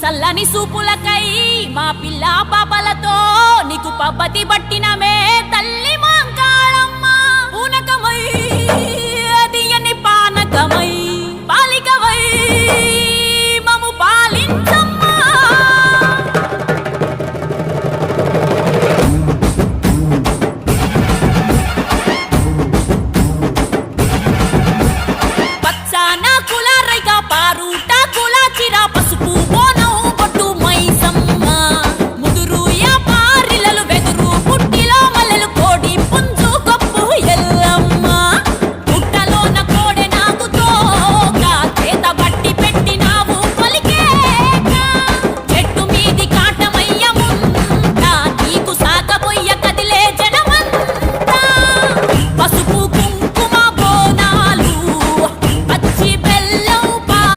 సల్లని సూపులకై మా పిల్ల పాపలతో నీకు పబ్బతి పట్టినమే.